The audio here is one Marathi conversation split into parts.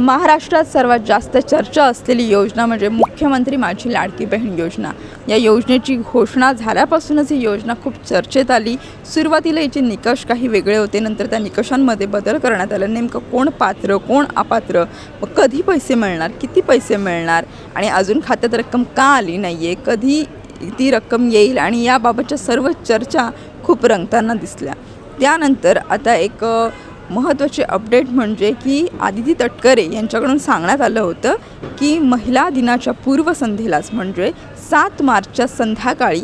महाराष्ट्रात सर्वात जास्त चर्चा असलेली योजना म्हणजे मुख्यमंत्री माझी लाडकी बहीण योजना. या योजनेची घोषणा झाल्यापासूनच ही योजना खूप चर्चेत आली. सुरुवातीला याचे निकष काही वेगळे होते नंतर त्या निकषांमध्ये बदल करण्यात आला. नेमकं कोण पात्र कोण अपात्र? मग कधी पैसे मिळणार किती पैसे मिळणार? आणि अजून खात्यात रक्कम का आली नाही आहे कधी ती रक्कम येईल? आणि याबाबतच्या सर्व चर्चा खूप रंगताना दिसल्या. त्यानंतर आता एक महत्त्वाचे अपडेट म्हणजे की आदिती तटकरे यांच्याकडून सांगण्यात आलं होतं की महिला दिनाच्या पूर्वसंध्येलाच म्हणजे सात मार्चच्या संध्याकाळी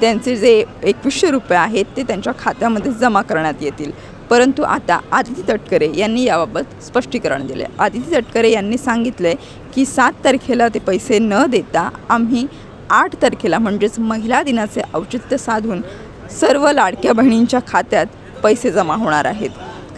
त्यांचे जे एकवीसशे रुपये आहेत ते त्यांच्या खात्यामध्ये जमा करण्यात येतील. परंतु आता आदिती तटकरे यांनी याबाबत स्पष्टीकरण दिले आदिती तटकरे यांनी सांगितले की सात तारखेला ते पैसे न देता आम्ही आठ तारखेला म्हणजेच महिला दिनाचे औचित्य साधून सर्व लाडक्या बहिणींच्या खात्यात पैसे जमा होणार आहेत.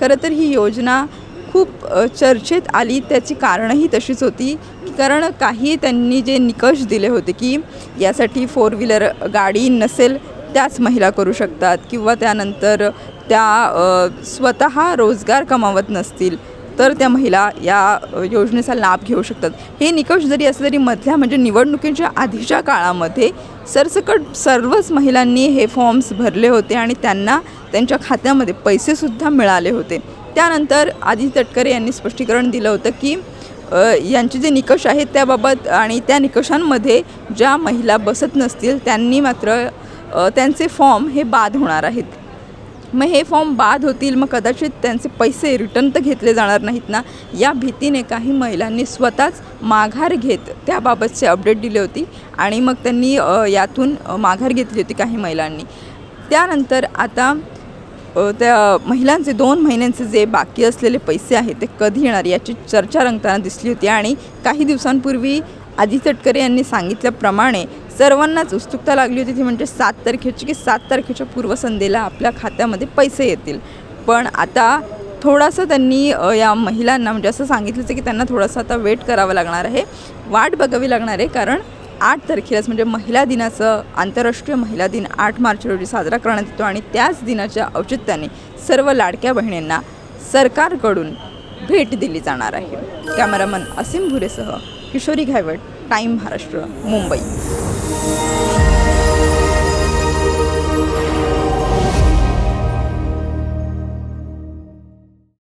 खरं तर ही योजना खूप चर्चेत आली. त्याची कारणंही तशीच होती कारण काही त्यांनी जे निकष दिले होते की यासाठी फोर व्हीलर गाडी नसेल त्याच महिला करू शकतात किंवा त्यानंतर त्या स्वतः रोजगार कमावत नसतील तर त्या महिला या योजनेचा लाभ घेऊ शकतात. हे निकष जरी असले तरी मधल्या म्हणजे निवडणुकीच्या आधीच्या काळामध्ये सरसकट सर्वच महिलांनी हे फॉर्म्स भरले होते आणि त्यांना त्यांच्या खात्यामध्ये पैसेसुद्धा मिळाले होते. त्यानंतर आदित्य तटकरे यांनी स्पष्टीकरण दिलं होतं की यांचे जे निकष आहेत त्याबाबत आणि त्या निकषांमध्ये ज्या महिला बसत नसतील त्यांनी मात्र त्यांचे फॉर्म हे बाद होणार आहेत. मग हे फॉर्म बाद होतील मग कदाचित त्यांचे पैसे रिटर्न तर घेतले जाणार नाहीत ना? या भीतीने काही महिलांनी स्वतःच माघार घेत त्याबाबतचे अपडेट दिले होती आणि मग त्यांनी यातून माघार घेतली होती काही महिलांनी. त्यानंतर आता त्या महिलांचे दोन महिन्यांचे जे बाकी असलेले पैसे आहेत ते कधी येणार याची चर्चा रंगताना दिसली होती आणि काही दिवसांपूर्वी आदी तटकरे यांनी सांगितल्याप्रमाणे सर्वांनाच उत्सुकता लागली होती. ती म्हणजे सात तारखेची की सात तारखेच्या पूर्वसंध्येला आपल्या खात्यामध्ये पैसे येतील. पण आता थोडासा त्यांनी या महिलांना म्हणजे असं सांगितलंच की त्यांना थोडासा आता वेट करावं लागणार आहे. वाट बघावी लागणार आहे कारण आठ तारखेलाच म्हणजे महिला दिनाचं आंतरराष्ट्रीय महिला दिन आठ मार्च रोजी साजरा करण्यात येतो आणि त्याच दिनाच्या औचित्याने सर्व लाडक्या बहिणींना सरकारकडून भेट दिली जाणार आहे. कॅमेरामन असीम भुरेसह किशोरी घायवट टाईम महाराष्ट्र मुंबई.